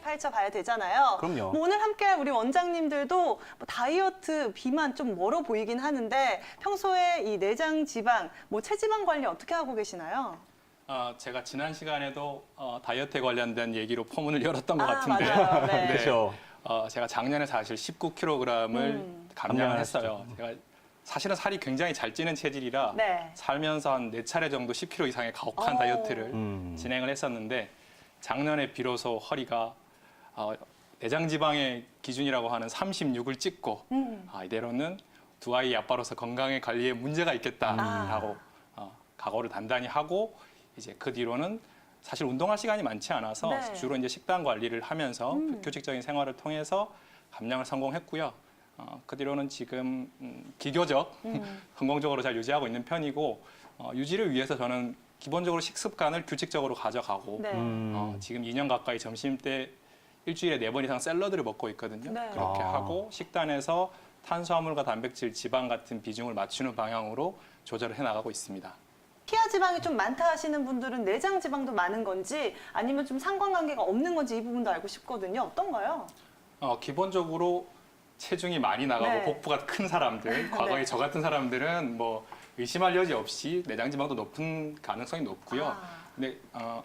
펼쳐봐야 되잖아요. 그럼요. 뭐 오늘 함께할 우리 원장님들도 뭐 다이어트 비만 좀 멀어 보이긴 하는데 평소에 이 내장 지방, 뭐 체지방 관리 어떻게 하고 계시나요? 어, 제가 지난 시간에도 어, 다이어트에 관련된 얘기로 포문을 열었던 것 아, 같은데 맞아요. 네. 그렇죠. 어, 제가 작년에 사실 19kg을 음. 감량을 감량을 했어요. 제가 사실은 살이 굉장히 잘 찌는 체질이라 네. 살면서 한 네 차례 정도 10kg 이상의 가혹한 오. 다이어트를 음. 진행을 했었는데 작년에 비로소 허리가 어, 내장 지방의 기준이라고 하는 36을 찍고 음. 아, 이대로는 두 아이 아빠로서 건강의 관리에 문제가 있겠다라고 아. 어, 각오를 단단히 하고 이제 그 뒤로는 사실 운동할 시간이 많지 않아서 네. 주로 이제 식단 관리를 하면서 음. 규칙적인 생활을 통해서 감량을 성공했고요. 어, 그 뒤로는 지금 음, 기교적 음. 성공적으로 잘 유지하고 있는 편이고 어, 유지를 위해서 저는 기본적으로 식습관을 규칙적으로 가져가고 네. 음. 어, 지금 2년 가까이 점심 때 일주일에 네 번 이상 샐러드를 먹고 있거든요. 네. 그렇게 아. 하고 식단에서 탄수화물과 단백질, 지방 같은 비중을 맞추는 방향으로 조절을 해 나가고 있습니다. 피하 지방이 좀 많다 하시는 분들은 내장 지방도 많은 건지 아니면 좀 상관관계가 없는 건지 이 부분도 알고 싶거든요. 어떤가요? 어, 기본적으로 체중이 많이 나가고 네. 복부가 큰 사람들, 과거에 네. 저 같은 사람들은 뭐 의심할 여지 없이 내장 지방도 높은 가능성이 높고요. 아. 근데 어,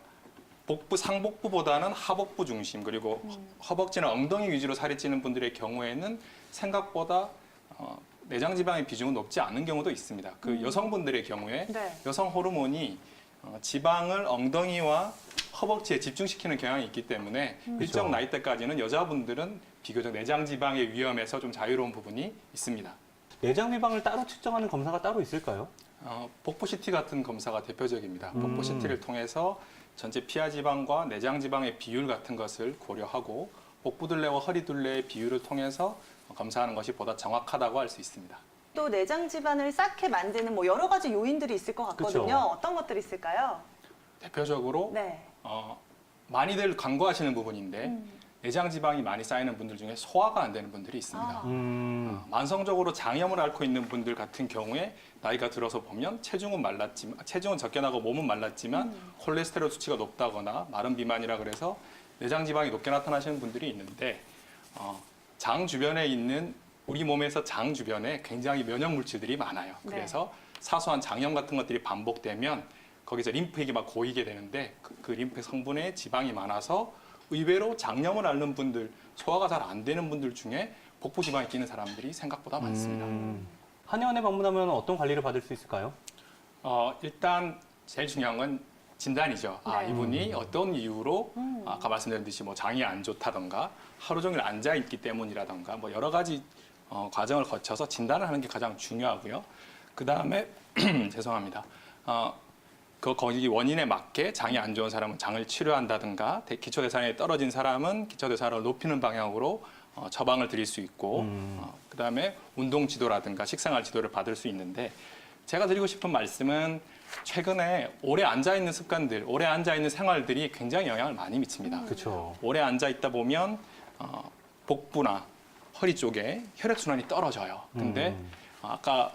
복부 상복부보다는 하복부 중심 그리고 음. 허벅지나 엉덩이 위주로 살이 찌는 분들의 경우에는 생각보다 어, 내장 지방의 비중은 높지 않은 경우도 있습니다. 그 음. 여성분들의 경우에 네. 여성 호르몬이 어, 지방을 엉덩이와 허벅지에 집중시키는 경향이 있기 때문에 음. 일정 그렇죠. 나이 때까지는 여자분들은 비교적 내장 지방의 위험에서 좀 자유로운 부분이 있습니다. 내장 비방을 따로 측정하는 검사가 따로 있을까요? 어, 복부 CT 같은 검사가 대표적입니다. 음. 복부 CT를 통해서 전체 피하 지방과 내장 지방의 비율 같은 것을 고려하고 복부 둘레와 허리 둘레의 비율을 통해서 검사하는 것이 보다 정확하다고 할 수 있습니다. 또 내장 지방을 쌓게 만드는 뭐 여러 가지 요인들이 있을 것 같거든요. 그쵸. 어떤 것들이 있을까요? 대표적으로 네. 어, 많이들 간과하시는 부분인데 음. 내장 지방이 많이 쌓이는 분들 중에 소화가 안 되는 분들이 있습니다. 아. 음. 어, 만성적으로 장염을 앓고 있는 분들 같은 경우에 나이가 들어서 보면 체중은 말랐지만 체중은 적게 나고 몸은 말랐지만 음. 콜레스테롤 수치가 높다거나 마른 비만이라 그래서 내장 지방이 높게 나타나시는 분들이 있는데 어, 장 주변에 있는 우리 몸에서 장 주변에 굉장히 면역 물질들이 많아요. 네. 그래서 사소한 장염 같은 것들이 반복되면 거기서 림프액이 막 고이게 되는데 그, 그 림프 성분에 지방이 많아서 의외로 장염을 앓는 분들, 소화가 잘 안 되는 분들 중에 복부 지방이 끼는 사람들이 생각보다 많습니다. 음. 한의원에 방문하면 어떤 관리를 받을 수 있을까요? 어, 일단 제일 중요한 건 진단이죠. 아, 네. 이분이 어떤 이유로 음. 아까 말씀드렸듯이 뭐 장이 안 좋다던가 하루 종일 앉아 있기 때문이라던가 뭐 여러 가지 어, 과정을 거쳐서 진단을 하는 게 가장 중요하고요. 그 다음에 죄송합니다. 어, 그 거기 원인에 맞게 장이 안 좋은 사람은 장을 치료한다든가 대- 기초대사량이 떨어진 사람은 기초대사량을 높이는 방향으로 어, 처방을 드릴 수 있고 음. 어, 그다음에 운동 지도라든가 식생활 지도를 받을 수 있는데 제가 드리고 싶은 말씀은 최근에 오래 앉아 있는 습관들, 오래 앉아 있는 생활들이 굉장히 영향을 많이 미칩니다. 그렇죠. 오래 앉아 있다 보면 어, 복부나 허리 쪽에 혈액 순환이 떨어져요. 근데 음. 어, 아까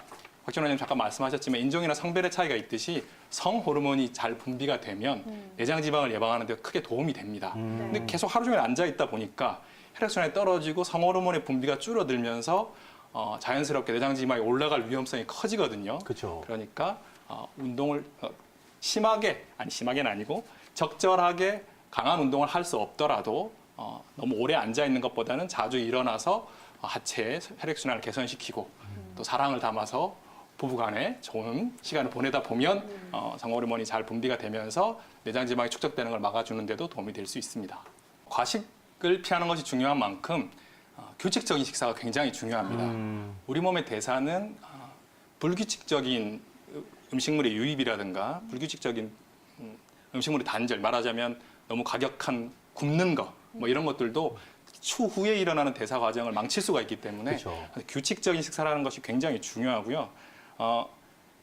박진호 원장님 잠깐 말씀하셨지만 인종이나 성별의 차이가 있듯이 성 호르몬이 잘 분비가 되면 음. 내장 지방을 예방하는 데 크게 도움이 됩니다. 음. 근데 계속 하루 종일 앉아 있다 보니까 혈액 순환이 떨어지고 성 호르몬의 분비가 줄어들면서 어, 자연스럽게 내장 지방이 올라갈 위험성이 커지거든요. 그렇죠. 그러니까 어, 운동을 어, 심하게 아니 심하게는 아니고 적절하게 강한 운동을 할 수 없더라도 어, 너무 오래 앉아 있는 것보다는 자주 일어나서 어, 하체의 혈액 순환을 개선시키고 또 사랑을 담아서 부부간에 좋은 시간을 보내다 보면 어, 성호르몬이 잘 분비가 되면서 내장 지방이 축적되는 걸 막아주는 데도 도움이 될 수 있습니다. 과식을 피하는 것이 중요한 만큼 어, 규칙적인 식사가 굉장히 중요합니다. 음. 우리 몸의 대사는 어, 불규칙적인 음식물의 유입이라든가 불규칙적인 음, 음식물의 단절 말하자면 너무 과격한 굽는 거 뭐 이런 것들도 추후에 일어나는 대사 과정을 망칠 수가 있기 때문에 그렇죠. 규칙적인 식사라는 것이 굉장히 중요하고요. 어,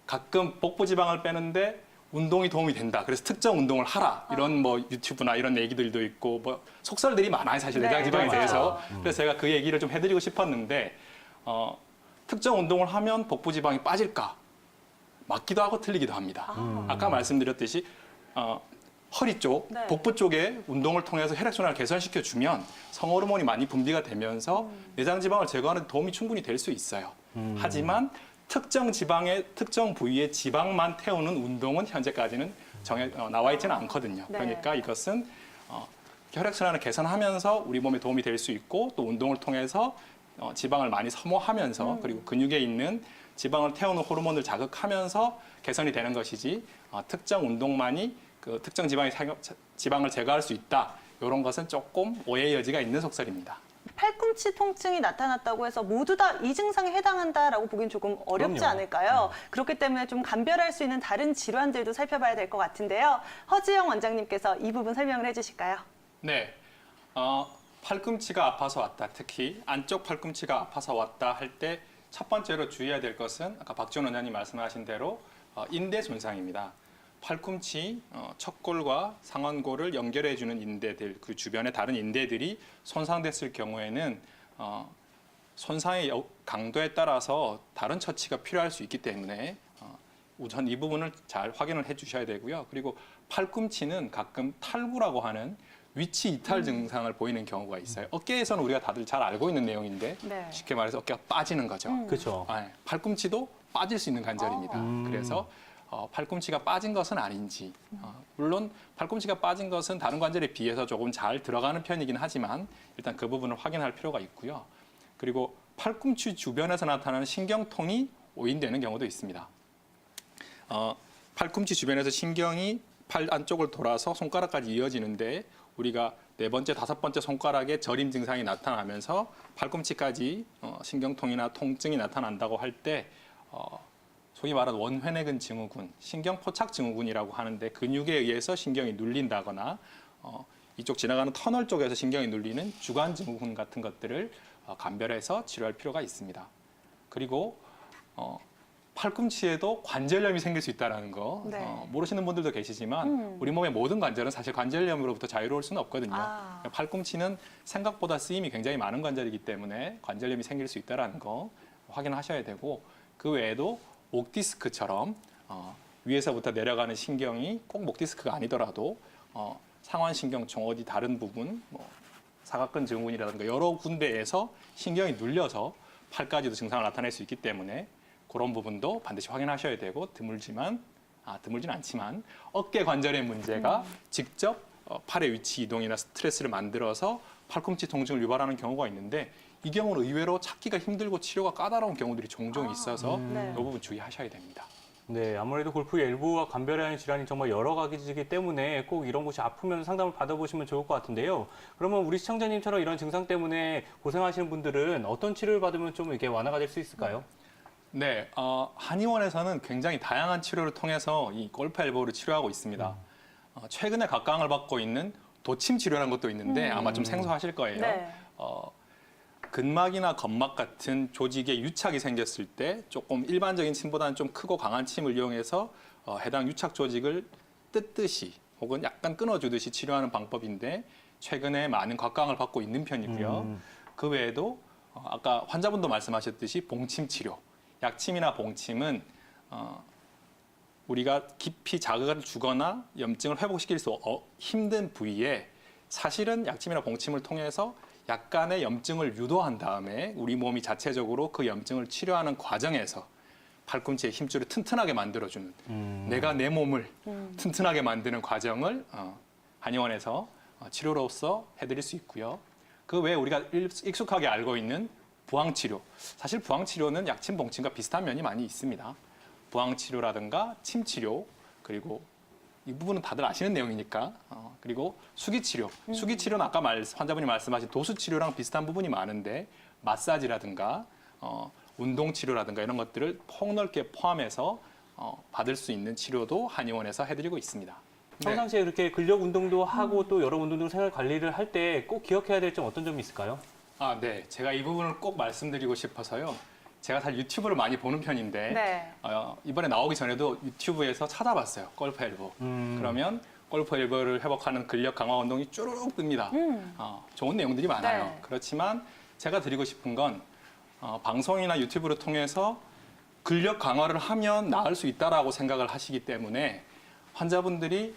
가끔 복부 지방을 빼는데 운동이 도움이 된다. 그래서 특정 운동을 하라. 이런 뭐 유튜브나 이런 얘기들도 있고 뭐 속설들이 많아요. 사실 네, 내장 지방에 맞아요. 대해서. 음. 그래서 제가 그 얘기를 좀 해드리고 싶었는데 어, 특정 운동을 하면 복부 지방이 빠질까? 맞기도 하고 틀리기도 합니다. 아. 음. 아까 말씀드렸듯이 어, 허리 쪽, 네. 복부 쪽에 운동을 통해서 혈액순환을 개선시켜 주면 성호르몬이 많이 분비가 되면서 음. 내장 지방을 제거하는 데 도움이 충분히 될 수 있어요. 하지만 특정 지방의 특정 부위의 지방만 태우는 운동은 현재까지는 정해 어, 나와 있지는 않거든요. 네. 그러니까 이것은 어, 혈액순환을 개선하면서 우리 몸에 도움이 될 수 있고 또 운동을 통해서 어, 지방을 많이 소모하면서 음. 그리고 근육에 있는 지방을 태우는 호르몬을 자극하면서 개선이 되는 것이지 어, 특정 운동만이 그 특정 지방의 사- 지방을 제거할 수 있다. 이런 것은 조금 오해의 여지가 있는 속설입니다. 팔꿈치 통증이 나타났다고 해서 모두 다 이 증상에 해당한다라고 보긴 조금 어렵지 그럼요. 않을까요? 그렇기 때문에 좀 감별할 수 있는 다른 질환들도 살펴봐야 될 것 같은데요. 허지영 원장님께서 이 부분 설명을 해주실까요? 네. 어, 팔꿈치가 아파서 왔다. 특히 안쪽 팔꿈치가 아파서 왔다 할 때 첫 번째로 주의해야 될 것은 아까 박지원 원장님 말씀하신 대로 어, 인대 손상입니다. 팔꿈치 어, 척골과 상완골을 연결해 주는 인대들 그 주변의 다른 인대들이 손상됐을 경우에는 어, 손상의 여- 강도에 따라서 다른 처치가 필요할 수 있기 때문에 어, 우선 이 부분을 잘 확인을 해 주셔야 되고요. 그리고 팔꿈치는 가끔 탈구라고 하는 위치 이탈 증상을 보이는 경우가 있어요. 어깨에서는 우리가 다들 잘 알고 있는 내용인데 네. 쉽게 말해서 어깨가 빠지는 거죠. 음. 그렇죠. 아, 예. 팔꿈치도 빠질 수 있는 관절입니다. 음. 그래서 어, 팔꿈치가 빠진 것은 아닌지 어, 물론 팔꿈치가 빠진 것은 다른 관절에 비해서 조금 잘 들어가는 편이긴 하지만 일단 그 부분을 확인할 필요가 있고요. 그리고 팔꿈치 주변에서 나타나는 신경통이 오인되는 경우도 있습니다. 어, 팔꿈치 주변에서 신경이 팔 안쪽을 돌아서 손가락까지 이어지는데 우리가 네 번째, 다섯 번째 손가락에 저림 증상이 나타나면서 팔꿈치까지 어, 신경통이나 통증이 나타난다고 할때 어, 소위 말하는 원회내근 증후군, 신경포착 증후군이라고 하는데 근육에 의해서 신경이 눌린다거나 어, 이쪽 지나가는 터널 쪽에서 신경이 눌리는 주간 증후군 같은 것들을 어, 감별해서 치료할 필요가 있습니다. 그리고 어, 팔꿈치에도 관절염이 생길 수 있다는 거 네. 어, 모르시는 분들도 계시지만 음. 우리 몸의 모든 관절은 사실 관절염으로부터 자유로울 수는 없거든요. 아. 팔꿈치는 생각보다 쓰임이 굉장히 많은 관절이기 때문에 관절염이 생길 수 있다는 거 확인하셔야 되고 그 외에도 목 디스크처럼 어, 위에서부터 내려가는 신경이 꼭 목 디스크가 아니더라도 어, 상완 신경총 어디 다른 부분 뭐 사각근 증후군이라든가 여러 군데에서 신경이 눌려서 팔까지도 증상을 나타낼 수 있기 때문에 그런 부분도 반드시 확인하셔야 되고 드물지만 아 드물진 않지만 어깨 관절의 문제가 직접 어, 팔의 위치 이동이나 스트레스를 만들어서 팔꿈치 통증을 유발하는 경우가 있는데 이 경우는 의외로 찾기가 힘들고 치료가 까다로운 경우들이 종종 아, 있어서 네. 이 부분 주의하셔야 됩니다. 네, 아무래도 골프 엘보와 감별해야 하는 질환이 정말 여러 가지이기 때문에 꼭 이런 곳이 아프면 상담을 받아보시면 좋을 것 같은데요. 그러면 우리 시청자님처럼 이런 증상 때문에 고생하시는 분들은 어떤 치료를 받으면 좀 이게 완화가 될 수 있을까요? 네, 어, 한의원에서는 굉장히 다양한 치료를 통해서 이 골프 엘보를 치료하고 있습니다. 어, 최근에 각광을 받고 있는 도침 치료라는 것도 있는데 음. 아마 좀 생소하실 거예요. 네. 어, 근막이나 건막 같은 조직에 유착이 생겼을 때 조금 일반적인 침보다는 좀 크고 강한 침을 이용해서 어, 해당 유착 조직을 뜯듯이 혹은 약간 끊어주듯이 치료하는 방법인데 최근에 많은 각광을 받고 있는 편이고요. 음. 그 외에도 어, 아까 환자분도 말씀하셨듯이 봉침 치료, 약침이나 봉침은 어, 우리가 깊이 자극을 주거나 염증을 회복시킬 수 어- 힘든 부위에 사실은 약침이나 봉침을 통해서 약간의 염증을 유도한 다음에 우리 몸이 자체적으로 그 염증을 치료하는 과정에서 팔꿈치의 힘줄을 튼튼하게 만들어주는 음. 내가 내 몸을 음. 튼튼하게 만드는 과정을 어, 한의원에서 어, 치료로서 해드릴 수 있고요. 그 외에 우리가 일- 익숙하게 알고 있는 부항 치료. 사실 부항 치료는 약침 봉침과 비슷한 면이 많이 있습니다. 부항 치료라든가 침 치료 그리고 이 부분은 다들 아시는 내용이니까 어, 그리고 수기 치료. 수기 치료는 아까 말, 환자분이 말씀하신 도수 치료랑 비슷한 부분이 많은데 마사지라든가 어, 운동 치료라든가 이런 것들을 폭넓게 포함해서 어, 받을 수 있는 치료도 한의원에서 해드리고 있습니다. 네. 평상시에 이렇게 근력 운동도 하고 또 여러 운동들 생활 관리를 할 때 꼭 기억해야 될 점 어떤 점이 있을까요? 아, 네. 제가 이 부분을 꼭 말씀드리고 싶어서요. 제가 사실 유튜브를 많이 보는 편인데 네. 어, 이번에 나오기 전에도 유튜브에서 찾아봤어요. 골프 엘보. 음. 그러면 골프 엘보를 회복하는 근력 강화 운동이 쭈르륵 뜹니다. 음. 어, 좋은 내용들이 많아요. 네. 그렇지만 제가 드리고 싶은 건 어, 방송이나 유튜브를 통해서 근력 강화를 하면 나을 수 있다라고 생각을 하시기 때문에 환자분들이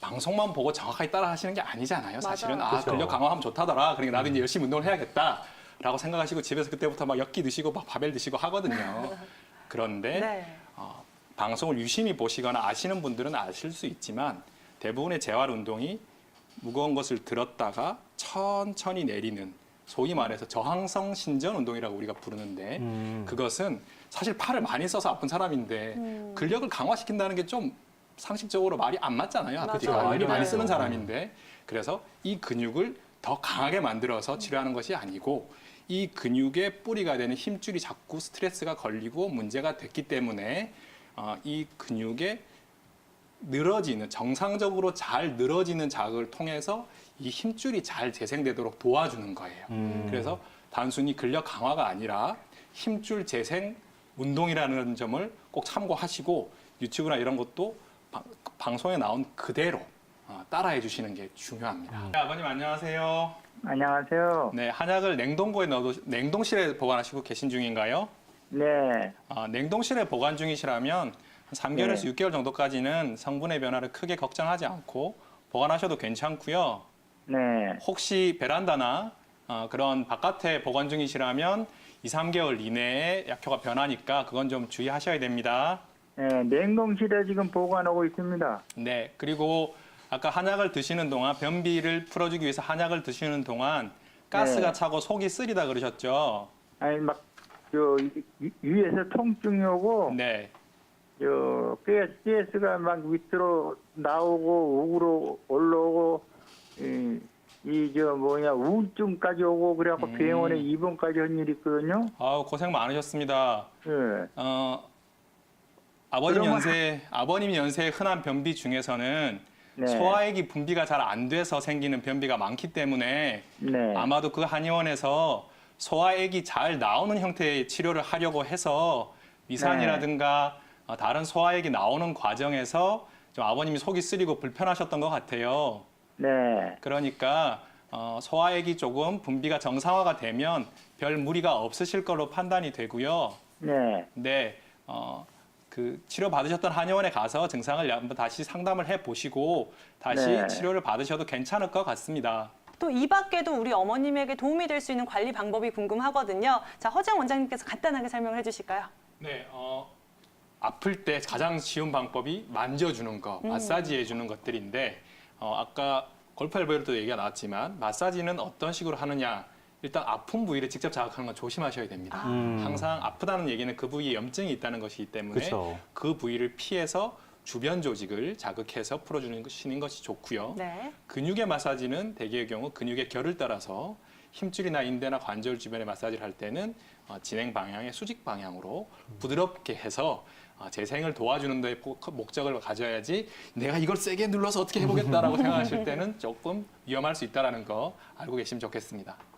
방송만 보고 정확하게 따라 하시는 게 아니잖아요. 사실은 맞아요. 아 그쵸. 근력 강화하면 좋다더라. 그러니까 나도 이제 열심히 운동을 해야겠다 라고 생각하시고 집에서 그때부터 막 엿기 드시고 막 바벨 드시고 하거든요. 그런데 네. 어, 방송을 유심히 보시거나 아시는 분들은 아실 수 있지만 대부분의 재활 운동이 무거운 것을 들었다가 천천히 내리는 소위 말해서 저항성 신전 운동이라고 우리가 부르는데 음. 그것은 사실 팔을 많이 써서 아픈 사람인데 음. 근력을 강화시킨다는 게 좀 상식적으로 말이 안 맞잖아요. 아프디가 맞아요. 많이 많이 네. 쓰는 사람인데 그래서 이 근육을 더 강하게 만들어서 치료하는 것이 아니고 이 근육의 뿌리가 되는 힘줄이 자꾸 스트레스가 걸리고 문제가 됐기 때문에 어, 이 근육의 늘어지는 정상적으로 잘 늘어지는 자극을 통해서 이 힘줄이 잘 재생되도록 도와주는 거예요. 음. 그래서 단순히 근력 강화가 아니라 힘줄 재생 운동이라는 점을 꼭 참고하시고 유튜브나 이런 것도 방- 방송에 나온 그대로 어, 따라해 주시는 게 중요합니다. 네, 아버님 안녕하세요. 안녕하세요. 네, 한약을 냉동고에 넣어 냉동실에 보관하시고 계신 중인가요? 네, 아, 냉동실에 보관 중이시라면 한 3개월에서 네. 6개월 정도까지는 성분의 변화를 크게 걱정하지 않고 보관하셔도 괜찮고요. 네, 혹시 베란다나 어, 그런 바깥에 보관 중이시라면 2, 3개월 이내에 약효가 변하니까 그건 좀 주의하셔야 됩니다. 네, 냉동실에 지금 보관하고 있습니다. 네, 그리고 아까 한약을 드시는 동안 변비를 풀어주기 위해서 한약을 드시는 동안 가스가 네. 차고 속이 쓰리다 그러셨죠? 아니 막저 위에서 통증이 오고 네, 저 가스 가스가 막 밑으로 나오고 우로 올라오고 이 저 뭐냐 우울증까지 오고 그래갖고 음. 병원에 입원까지 한 일이 있거든요. 아우 고생 많으셨습니다. 예, 어, 아버님 연세, 아버님 연세의 흔한 변비 중에서는 네, 소화액이 분비가 잘 안 돼서 생기는 변비가 많기 때문에 네, 아마도 그 한의원에서 소화액이 잘 나오는 형태의 치료를 하려고 해서 위산이라든가 어, 다른 소화액이 나오는 과정에서 좀 아버님이 속이 쓰리고 불편하셨던 것 같아요. 네, 그러니까 어, 소화액이 조금 분비가 정상화가 되면 별 무리가 없으실 걸로 판단이 되고요. 네, 네, 어, 그 치료 받으셨던 한의원에 가서 증상을 한번 다시 상담을 해 보시고 다시 네. 치료를 받으셔도 괜찮을 것 같습니다. 또 이 밖에도 우리 어머님에게 도움이 될 수 있는 관리 방법이 궁금하거든요. 자, 허정 원장님께서 간단하게 설명을 해 주실까요? 네, 어, 아플 때 가장 쉬운 방법이 만져주는 거, 마사지 해주는 것들인데 어, 아까 골프 엘보에도 얘기가 나왔지만 마사지는 어떤 식으로 하느냐 일단 아픈 부위를 직접 자극하는 건 조심하셔야 됩니다. 음. 항상 아프다는 얘기는 그 부위에 염증이 있다는 것이기 때문에 그쵸. 그 부위를 피해서 주변 조직을 자극해서 풀어주는 것이 것이 좋고요. 네. 근육의 마사지는 대개의 경우 근육의 결을 따라서 힘줄이나 인대나 관절 주변에 마사지를 할 때는 어, 진행 방향의 수직 방향으로 부드럽게 해서 어, 재생을 도와주는 데꼭 목적을 가져야지 내가 이걸 세게 눌러서 어떻게 해보겠다라고 생각하실 때는 조금 위험할 수 있다는 거 알고 계시면 좋겠습니다.